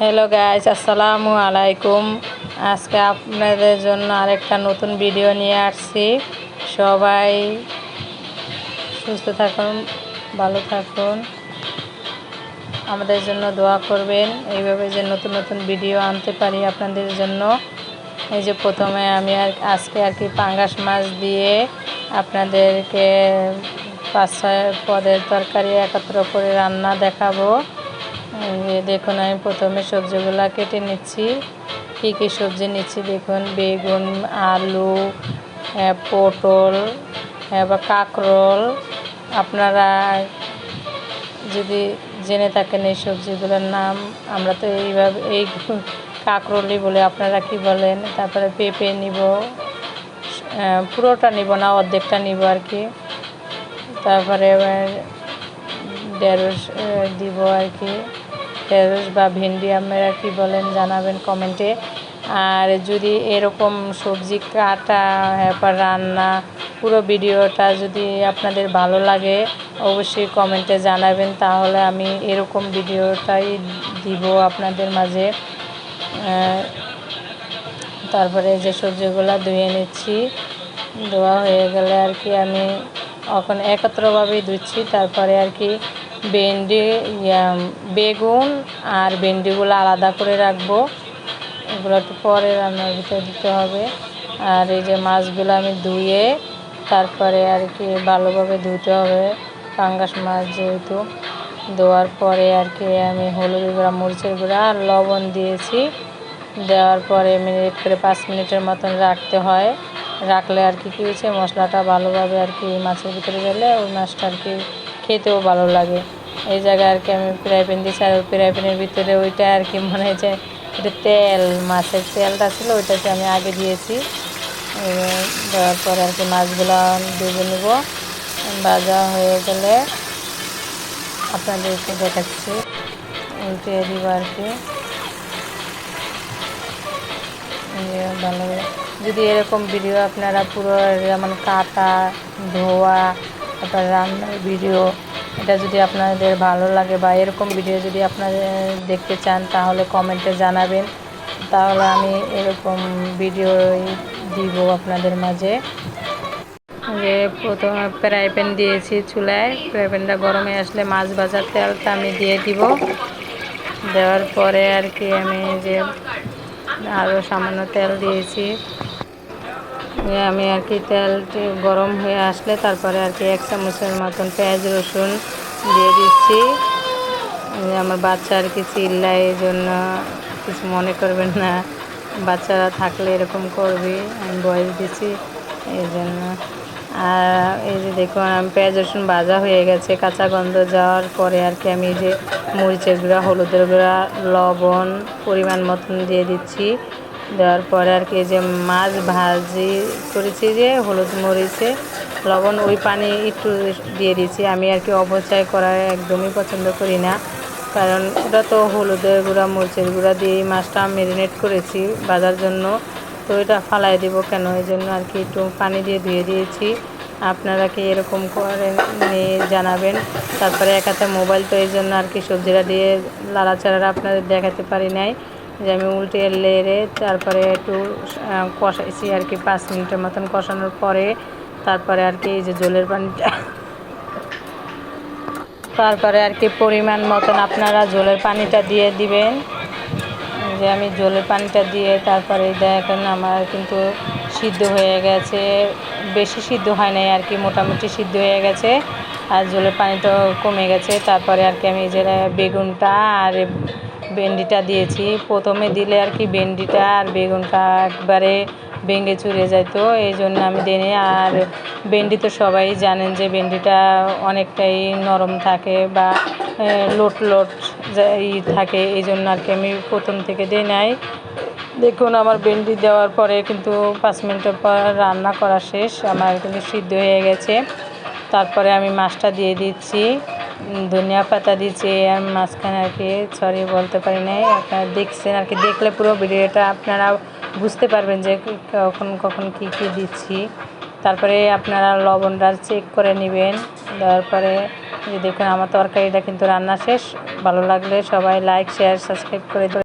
Hello guys আসসালামু আলাইকুম আজকে আপনাদের জন্য আরেকটা নতুন ভিডিও নিয়ে আসছি। সবাই সুস্থ থাকুন, ভালো থাকুন। আমাদের জন্য দোয়া করবেন। এইভাবে যে নতুন নতুন ভিডিও আনতে পারি আপনাদের জন্য। এই যে প্রথমে আমি আর আজকে আর কি পাঙ্গাস মাছ দিয়ে আপনাদেরকে পাঁচ ছয় পদের তরকারি একত্র করে রান্না দেখাবো। দেখুন, আমি প্রথমে সবজিগুলো কেটে নিচ্ছি। কী কী সবজি নিচ্ছি দেখুন, বেগুন, আলু পটল বা কাঁকরোল। আপনারা যদি জেনে থাকেন এই সবজিগুলোর নাম, আমরা তো এইভাবে, এই কাঁকরোলই বলে। আপনারা কি বলেন? তারপরে পেঁপে নিব পুরোটা নিব না, অর্ধেকটা নিব আর কি। তারপরে ঢেঁড়স দিব আর কি। ঢেঁড়স বা ভেন্ডি আপনারা কী বলেন জানাবেন কমেন্টে। আর যদি এরকম সবজি কাটা এরপর রান্না, পুরো ভিডিওটা যদি আপনাদের ভালো লাগে, অবশ্যই কমেন্টে জানাবেন। তাহলে আমি এরকম ভিডিওটাই দিব আপনাদের মাঝে। তারপরে যে সবজিগুলো ধুয়ে নিচ্ছি, ধোয়া হয়ে গেলে আর কি আমি এখন একত্রভাবেই ধুচ্ছি, তারপরে আর কি ভেন্ডি বেগুন আর ভেন্ডিগুলো আলাদা করে রাখব। এগুলো একটু পরে রান্নার ভিতরে দিতে হবে। আর এই যে মাছগুলো আমি ধুয়ে তারপরে আর কি ভালোভাবে ধুতে হবে। পাঙ্গাস মাছ যেহেতু, ধোয়ার পরে আর কি আমি হলুদ গুঁড়া, মরিচের গুঁড়া আর লবণ দিয়েছি। দেওয়ার পরে মিনিট, করে পাঁচ মিনিটের মতন রাখতে হয়। রাখলে আর কি কী হয়েছে? মশলাটা ভালোভাবে আর কি মাছের ভিতরে গেলে ওই মাছটা আর কি খেতেও ভালো লাগে। এই জায়গায় আর কি আমি ফ্রাই প্যান দিয়েছি আর ওই ফ্রাই প্যানের ভিতরে ওইটা আর কি মনে হয়েছে এটা তেল, মাছের তেলটা ছিল ওইটাকে আমি আগে দিয়েছি। দেওয়ার পরে আর কি মাছগুলো ভেজে নেব। ভাজা হয়ে গেলে আপনাদেরকে দেখাচ্ছি। উল্টে দিব আর কি। ভালো যদি এরকম ভিডিও আপনারা পুরো যেমন কাটা, ধোয়া, তারপর রান্নার ভিডিও এটা যদি আপনাদের ভালো লাগে বা এরকম ভিডিও যদি আপনাদের দেখতে চান, তাহলে কমেন্টে জানাবেন। তাহলে আমি এরকম ভিডিও দিব আপনাদের মাঝে। যে প্রথমে ফ্রাই প্যান দিয়েছি চুলায়। ফ্রাই প্যানটা গরমে আসলে মাছ ভাজার তেলটা আমি দিয়ে দিব। দেওয়ার পরে আর কি আমি যে আরও সামান্য তেল দিয়েছি। আমি আর কি তেলটি গরম হয়ে আসলে তারপরে আর কি এক চামচের মতন পেঁয়াজ রসুন দিয়ে দিচ্ছি। আমার বাচ্চা আর কি চিল্লায়, এই জন্য কিছু মনে করবেন না। বাচ্চারা থাকলে এরকম করবি, আমি বয়স দিচ্ছি, এই জন্য। আর এই যে দেখুন, আমি পেঁয়াজ রসুন ভাজা হয়ে গেছে, কাঁচা গন্ধ যাওয়ার পরে আর কি আমি যে মরিচের গুঁড়া, হলুদের গুঁড়া, লবণ পরিমাণ মতন দিয়ে দিচ্ছি। দেওয়ার পরে আর কি যে মাছ ভাজি করেছি যে, হলুদ মরিচে, লবণ, ওই পানি একটু দিয়ে দিয়েছি। আমি আর কি অপচয় করা একদমই পছন্দ করি না। কারণ ওটা তো হলুদের গুঁড়া, মরিচের গুঁড়া দিয়ে মাছটা মেরিনেট করেছি বাজার জন্য। তো এটা ফালাই দেবো কেন? এই জন্য আর কি একটু পানি দিয়ে ধুয়ে দিয়েছি। আপনারা কি এরকম করে নিয়ে জানাবেন। তারপরে এক হাতে মোবাইল তো এই জন্য আর কি সবজিটা দিয়ে লাড়াচাড়া আপনাদের দেখাতে পারি নাই। যে আমি উল্টে লেড়ে তারপরে একটু কষাইছি আর কি পাঁচ মিনিটের মতন কষানোর পরে তারপরে আর কি এই যে জলের পানিটা। তারপরে আর কি পরিমাণ মতন আপনারা জলের পানিটা দিয়ে দিবেন। যে আমি জলের পানিটা দিয়ে তারপরে দেখেন আমার কিন্তু সিদ্ধ হয়ে গেছে। বেশি সিদ্ধ হয় নাই আর কি, মোটামুটি সিদ্ধ হয়ে গেছে। আর জলের পানিটাও কমে গেছে। তারপরে আর কি আমি যে বেগুনটা আর ভেন্ডিটা দিয়েছি। প্রথমে দিলে আর কি ভেন্ডিটা আর বেগুনটা একবারে ভেঙে চুরে যেত এই জন্য আমি দিই আর ভেন্ডি তো সবাই জানেন যে ভেন্ডিটা অনেকটাই নরম থাকে বা লোট লোট ই থাকে। এই জন্য আর কি আমি প্রথম থেকে দিই নাই। দেখুন, আমার ভেন্ডি দেওয়ার পরে কিন্তু পাঁচ মিনিটের পর রান্না করা শেষ। আমার কিন্তু সিদ্ধ হয়ে গেছে। তারপরে আমি মাছটা দিয়ে দিচ্ছি। ধনিয়া পাতা দিচ্ছি, আর মাঝখানে আর কি সরি বলতে পারি নাই। আপনারা দেখছেন আর কি, দেখলে পুরো ভিডিওটা আপনারা বুঝতে পারবেন যে কখন কখন কি কি দিচ্ছি। তারপরে আপনারা লবণটা চেক করে নেবেন। দেওয়ার পরে যে দেখুন আমার তরকারিটা কিন্তু রান্না শেষ, ভালো লাগলে সবাই লাইক শেয়ার সাবস্ক্রাইব করে